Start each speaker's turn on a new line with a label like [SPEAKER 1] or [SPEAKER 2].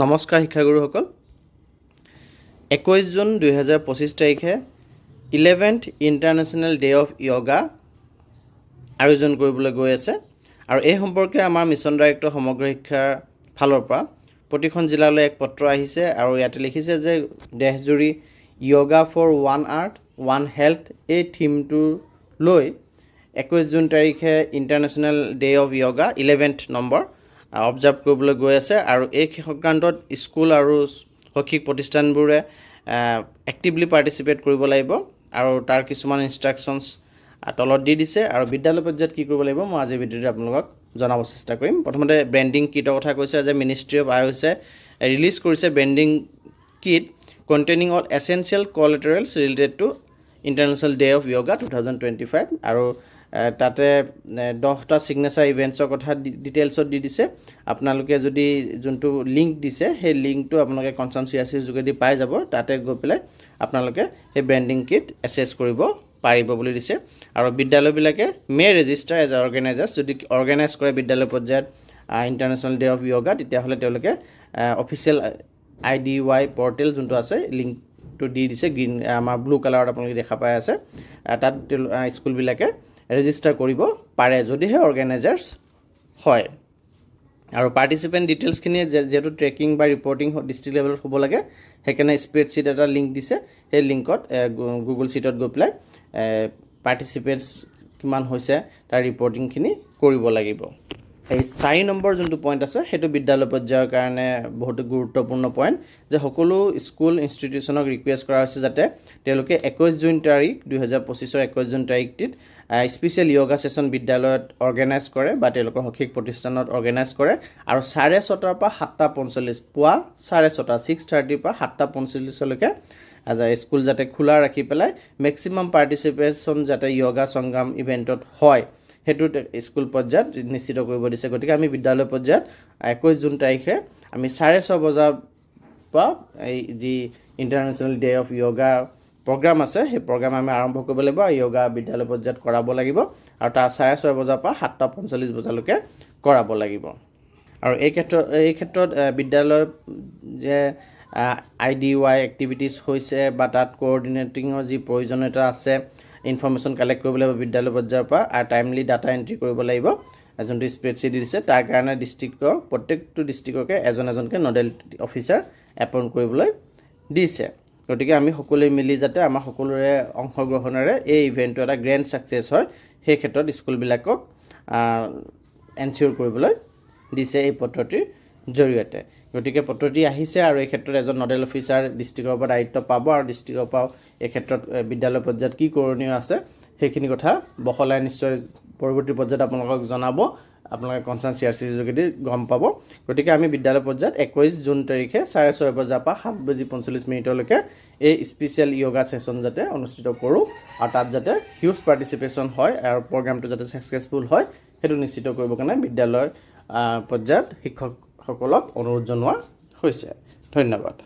[SPEAKER 1] নমস্কাৰ শিক্ষাগুৰুসকল। একৈছ জুন দুহেজাৰ পঁচিছ তাৰিখে eleventh international day of yoga আয়োজন কৰিবলৈ গৈ আছে। আৰু এই সম্পৰ্কে আমাৰ মিছন ডাইৰেক্টৰ সমগ্ৰ শিক্ষাৰ ফালৰ পৰা প্ৰতিখন জিলালৈ এক পত্ৰ আহিছে আৰু ইয়াতে লিখিছে যে দেশজুৰি yoga for one earth, one health এই থিমটো লৈ একৈছ জুন তাৰিখে international day of yoga, eleventh number observe কৰিবলৈ গৈ আছে আৰু এই সংক্ৰান্তত স্কুল আৰু শৈক্ষিক প্ৰতিষ্ঠানবোৰে এক্টিভলি পাৰ্টিচিপেট কৰিব লাগিব আৰু তাৰ কিছুমান ইনষ্ট্ৰাকশ্যনছ তলত দি দিছে আৰু বিদ্যালয় পৰ্যায়ত কি কৰিব লাগিব মই আজিৰ ভিডিঅ'টোত আপোনালোকক জনাব চেষ্টা কৰিম। প্ৰথমতে ব্ৰেণ্ডিং কিটৰ কথা কৈছে যে মিনিষ্ট্ৰি অফ আয়ুষে ৰিলিজ কৰিছে branding kit containing all essential collaterals related to international day of yoga two thousand twenty five আৰু তাতে দহটা ছিগনেচাৰ ইভেণ্টছৰ কথা ডিটেইলছত দি দিছে। আপোনালোকে যদি যোনটো লিংক দিছে, সেই লিংকটো আপোনালোকে কনচাৰ্ণ যোগেদি পাই যাব। তাতে গৈ পেলাই আপোনালোকে সেই ব্ৰেণ্ডিং কিট এছেছ কৰিব পাৰিব বুলি দিছে। আৰু বিদ্যালয়বিলাকে মে ৰেজিষ্টাৰ এজ এ অৰ্গেনাইজাৰ্ছ যদি অৰ্গেনাইজ কৰে বিদ্যালয় পৰ্যায়ত ইণ্টাৰনেশ্যনেল ডে অফ য়োগা তেতিয়াহ'লে তেওঁলোকে official I D Y portal যোনটো আছে লিংকটো দি দিছে। গ্ৰীণ আমাৰ ব্লু কালাৰত আপোনালোকে দেখা পাই আছে। তাত স্কুলবিলাকে ৰেজিষ্টাৰ কৰিব পাৰে যদিহে অৰ্গেনাইজাৰ্ছ হয়। আৰু পাৰ্টিচিপেণ্ট ডিটেইলছখিনিয়ে যিহেতু ট্ৰেকিং বা ৰিপৰ্টিং ডিষ্ট্ৰিক্ট লেভেলত হ'ব লাগে, সেইকাৰণে স্প্ৰেডশ্বীট এটা লিংক দিছে। সেই লিংকত গুগল শ্বীটত গৈ পেলাই পাৰ্টিচিপেণ্টছ কিমান হৈছে, তাৰ ৰিপৰ্টিংখিনি কৰিব লাগিব। এই চাৰি নম্বৰ যোনটো পইণ্ট আছে সেইটো বিদ্যালয় পৰ্যায়ৰ কাৰণে বহুতো গুৰুত্বপূৰ্ণ পইণ্ট যে সকলো স্কুল ইনষ্টিটিউশ্যনক ৰিকুৱেষ্ট কৰা হৈছে যাতে তেওঁলোকে একৈছ জুন তাৰিখ দুহেজাৰ পঁচিছৰ একৈছ জুন তাৰিখটিত স্পেচিয়েল য়োগা ছেশ্যন বিদ্যালয়ত অৰ্গেনাইজ কৰে বা তেওঁলোকৰ শৈক্ষিক প্ৰতিষ্ঠানত অৰ্গেনাইজ কৰে। আৰু চাৰে ছটাৰ পৰা সাতটা পঞ্চল্লিছ পুৱা চাৰে ছটা ছিক্স থাৰ্টিৰ পৰা সাতটা পঞ্চল্লিছলৈকে স্কুল যাতে খোলা ৰাখি পেলাই মেক্সিমাম পাৰ্টিচিপেশ্যন যাতে য়োগা সংগ্ৰাম ইভেণ্টত হয়। সেইটো স্কুল পৰ্যায়ত নিশ্চিত কৰিব দিছে। গতিকে আমি বিদ্যালয় পৰ্যায়ত একৈছ জুন তাৰিখে আমি চাৰে ছয় বজাৰ পৰা এই যি international day of yoga programme আছে, সেই প্ৰগ্ৰাম আমি আৰম্ভ কৰিব লাগিব। আৰু য়োগা বিদ্যালয় পৰ্যায়ত কৰাব লাগিব আৰু তাৰ চাৰে ছয় বজাৰ পৰা সাতটা পঞ্চল্লিছ বজালৈকে কৰাব লাগিব। আৰু এই ক্ষেত্ৰত এই ক্ষেত্ৰত বিদ্যালয় যে আই ডি ৱাই এক্টিভিটিছ হৈছে বা তাত কোঅৰ্ডিনেটিঙৰ যি প্ৰয়োজনীয়তা আছে ইনফৰ্মেশ্যন কালেক্ট কৰিব লাগিব বিদ্যালয় পৰ্যায়ৰ পৰা আৰু টাইমলি ডাটা এণ্ট্ৰি কৰিব লাগিব। যোনটো স্প্ৰেডশ্বীট দিছে, তাৰ কাৰণে ডিষ্ট্ৰিক্টৰ প্ৰত্যেকটো ডিষ্ট্ৰিক্টকে এজন এজনকৈ নডেল অফিচাৰ এপইণ্ট কৰিবলৈ দিছে। গতিকে আমি সকলোৱে মিলি যাতে আমাৰ সকলোৰে অংশগ্ৰহণেৰে এই ইভেণ্টটো এটা গ্ৰেণ্ড ছাকচেছ হয়, সেই ক্ষেত্ৰত স্কুলবিলাকক এনচিয়'ৰ কৰিবলৈ দিছে এই পত্ৰটিৰ জৰিয়তে। গতিকে পত্ৰটি আহিছে আৰু এই ক্ষেত্ৰত এজন নডেল অফিচাৰ ডিষ্ট্ৰিক্টৰ পৰা দায়িত্ব পাব আৰু ডিষ্ট্ৰিক্টৰ পৰাও এই ক্ষেত্ৰত বিদ্যালয় পৰ্যায়ত কি কৰণীয় আছে সেইখিনি কথা বহলাই নিশ্চয় পৰৱৰ্তী পৰ্যায়ত আপোনালোকক জনাব। আপোনালোকে কনচাৰ্ণ চি আৰ চিৰ যোগেদি গম পাব। গতিকে আমি বিদ্যালয় পৰ্যায়ত একৈছ জুন তাৰিখে চাৰে ছয় বজাৰ পৰা সাত বাজি পঞ্চল্লিছ মিনিটলৈকে এই স্পেচিয়েল য়োগা ছেশ্যন যাতে অনুষ্ঠিত কৰোঁ আৰু তাত যাতে হিউজ পাৰ্টিচিপেশ্যন হয় আৰু প্ৰগ্ৰামটো যাতে ছাকচেছফুল হয়, সেইটো নিশ্চিত কৰিবৰ কাৰণে বিদ্যালয় পৰ্যায়ত শিক্ষকসকলক অনুৰোধ জনোৱা হৈছে। ধন্যবাদ।